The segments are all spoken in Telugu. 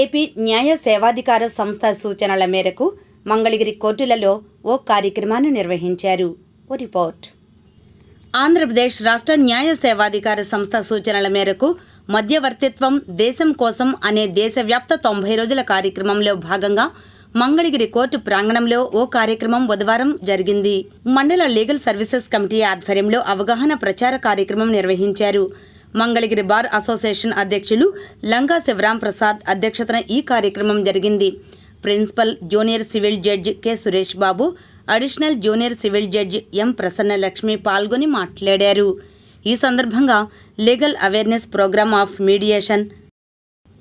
ఏపీ న్యాయ సేవాధికార సంస్థ సూచనల మేరకు మంగళగిరి కోర్టులలో ఓ కార్యక్రమాన్ని నిర్వహించారు. ఓ రిపోర్ట్. ఆంధ్రప్రదేశ్ రాష్ట్ర న్యాయ సేవాధికార సంస్థ సూచనల మేరకు మధ్యవర్తిత్వం దేశం కోసం అనే దేశవ్యాప్త తొంభై రోజుల కార్యక్రమంలో భాగంగా మంగళగిరి కోర్టు ప్రాంగణంలో ఓ కార్యక్రమం బుధవారం జరిగింది. మండల లీగల్ సర్వీసెస్ కమిటీ ఆధ్వర్యంలో అవగాహన ప్రచార కార్యక్రమం నిర్వహించారు. మంగళగిరి బార్ అసోసియేషన్ అధ్యక్షులు లంగా శివరాం ప్రసాద్ అధ్యక్షతన ఈ కార్యక్రమం జరిగింది. Principal junior civil judge K. Suresh Babu additional junior civil judge M. Prasannalakshmi పాల్గొని మాట్లాడారు. ఈ సందర్భంగా legal awareness programme of mediation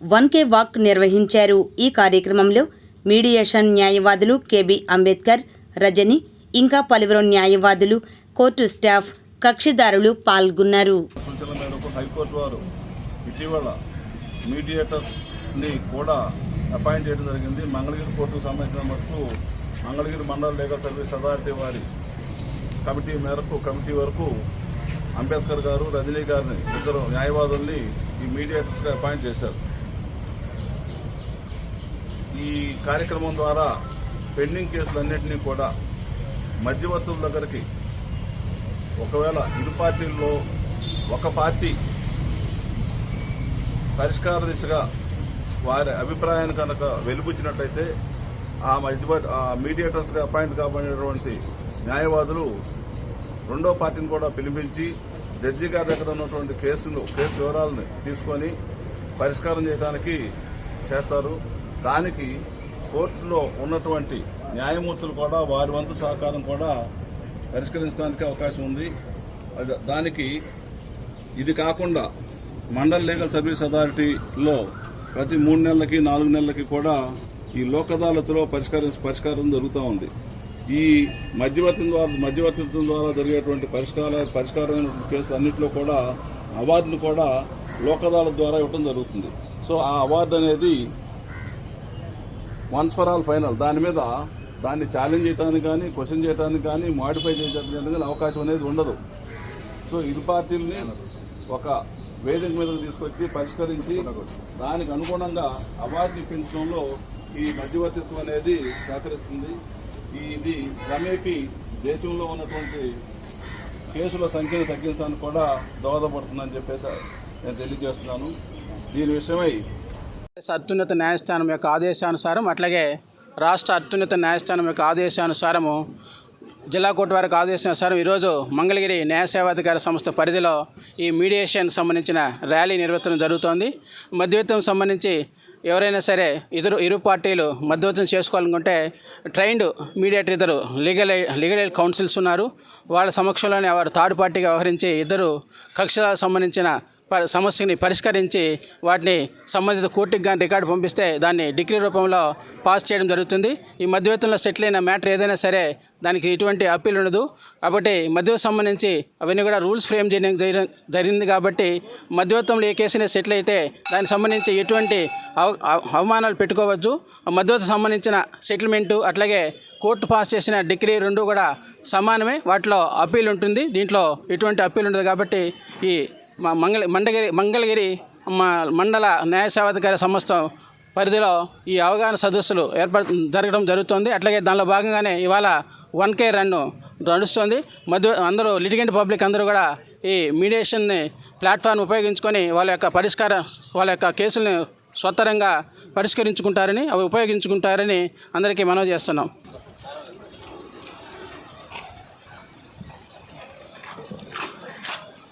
one K walk నిర్వహించారు. ఈ కార్యక్రమంలో మీడియేషన్ న్యాయవాదులు కెబి అంబేద్కర్ రజని ఇంకా పలువురు న్యాయవాదులు కోర్టు స్టాఫ్ కక్షిదారులు పాల్గొన్నారు. సూచనల హైకోర్టు వారు ఇటీవల మీడియేటర్స్ని కూడా అపాయింట్ చేయడం జరిగింది. మంగళగిరి కోర్టుకు సంబంధించిన మటుకు Mangalagiri mandal legal service authority వారి కమిటీ మేరకు కమిటీ వరకు అంబేద్కర్ గారు రజనీ గారిని ఇద్దరు న్యాయవాదుల్ని ఈ మీడియేటర్స్గా అపాయింట్ చేశారు. ఈ కార్యక్రమం ద్వారా పెండింగ్ కేసులన్నింటినీ కూడా మధ్యవర్తుల దగ్గరికి ఒకవేళ ఇరు పార్టీల్లో ఒక పార్టీ పరిష్కార దిశగా వారి అభిప్రాయాన్ని కనుక వెలుపుచ్చినట్లయితే ఆ మధ్య ఆ మీడియేటర్స్గా అపాయింట్ కాబడినటువంటి న్యాయవాదులు రెండో పార్టీని కూడా పిలిపించి జడ్జి గారి దగ్గర ఉన్నటువంటి కేసులు కేసు వివరాలను తీసుకొని పరిష్కారం చేయడానికి చేస్తారు. దానికి కోర్టులో ఉన్నటువంటి న్యాయమూర్తులు కూడా వారి వంతు సహకారం కూడా పరిష్కరించడానికి అవకాశం ఉంది. అది- దానికి ఇది కాకుండా మండల్ లీగల్ సర్వీస్ అథారిటీలో ప్రతి మూడు నెలలకి నాలుగు నెలలకి కూడా ఈ లోక్ అదాలత్లో పరిష్కారం పరిష్కారం జరుగుతూ ఉంది. ఈ మధ్యవర్తి ద్వారా మధ్యవర్తిత్వం ద్వారా జరిగేటువంటి పరిష్కార పరిష్కారమైన కేసులు అన్నింటిలో కూడా అవార్డులు కూడా లోక్ అదాలత్ ద్వారా ఇవ్వడం జరుగుతుంది. సో ఆ అవార్డు అనేది వన్స్ ఫర్ ఆల్ ఫైనల్. దాని మీద దాన్ని ఛాలెంజ్ చేయడానికి కానీ క్వశ్చన్ చేయడానికి కానీ మాడిఫై చేయడానికి కానీ అవకాశం అనేది ఉండదు. సో ఇరు పార్టీలని ఒక వేదిక మీద తీసుకొచ్చి పరిష్కరించి దానికి అనుగుణంగా అవార్డు పెంచడంలో ఈ మధ్యవర్తిత్వం అనేది సహకరిస్తుంది. ఇది క్రమేపీ దేశంలో ఉన్నటువంటి కేసుల సంఖ్యను తగ్గించడానికి కూడా దోహదపడుతుందని చెప్పేసి నేను తెలియజేస్తున్నాను. దీని విషయమై అత్యున్నత న్యాయస్థానం యొక్క ఆదేశానుసారం అట్లాగే రాష్ట్ర అత్యున్నత న్యాయస్థానం యొక్క ఆదేశానుసారము జిల్లా కోర్టు వారికి ఆదేశానుసారం ఈరోజు మంగళగిరి న్యాయ సేవాధికార సంస్థ పరిధిలో ఈ మీడియేషన్ సంబంధించిన ర్యాలీ నిర్వహించడం జరుగుతోంది. మధ్యవర్తం సంబంధించి ఎవరైనా సరే ఇద్దరు ఇరు పార్టీలు మధ్యవర్తం చేసుకోవాలనుకుంటే ట్రైన్డ్ మీడియేటర్ ఇద్దరు లీగల్ లీగల్ ఎయిడ్ కౌన్సిల్స్ ఉన్నారు. వాళ్ళ సమక్షంలోనే వారు థర్డ్ పార్టీగా వ్యవహరించి ఇద్దరు కక్షలకు సంబంధించిన సమస్యని పరిష్కరించి వాటిని సంబంధిత కోర్టుకి కానీ రికార్డు పంపిస్తే దాన్ని డిగ్రీ రూపంలో పాస్ చేయడం జరుగుతుంది. ఈ మధ్యవర్తంలో సెటిల్ అయిన మ్యాటర్ ఏదైనా సరే దానికి ఎటువంటి అప్పీల్ ఉండదు. కాబట్టి మధ్యవర్తి సంబంధించి అవన్నీ కూడా రూల్స్ ఫ్రేమ్ చేయడం జరిగింది కాబట్టి మధ్యవర్తంలో ఏ కేసునే సెటిల్ అయితే దానికి సంబంధించి ఎటువంటి అవ- అవ- అవమానాలు పెట్టుకోవచ్చు మధ్యవర్తి సంబంధించిన సెటిల్మెంటు అట్లాగే కోర్టు పాస్ చేసిన డిగ్రీ రెండు కూడా సమానమే. వాటిలో అప్పీల్ ఉంటుంది. దీంట్లో ఎటువంటి అప్పీల్ ఉండదు కాబట్టి ఈ మంగళ మండగిరి మంగళగిరి మా మండల న్యాయసేవాధికారి సంస్థ పరిధిలో ఈ అవగాహన సదస్సులు ఏర్పడ జరగడం జరుగుతుంది. అట్లాగే దానిలో భాగంగానే ఇవాళ వన్ కే రన్ నడుస్తుంది. మధ్య అందరూ లిటిగెంట్ పబ్లిక్ అందరూ కూడా ఈ మీడియేషన్ని ప్లాట్ఫామ్ ఉపయోగించుకొని వాళ్ళ యొక్క పరిష్కార వాళ్ళ యొక్క కేసులను స్వతరంగా పరిష్కరించుకుంటారని అవి ఉపయోగించుకుంటారని అందరికీ మనవి చేస్తున్నాం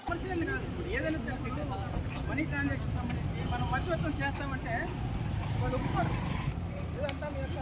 కమర్షియల్ కాదు ఇప్పుడు ఏదైనా సరే మనీ ట్రాన్సాక్షన్ సంబంధించి మనం మధ్యవర్తం చేస్తామంటే వాళ్ళు ఒప్పుకోరు. ఇదంతా మీ యొక్క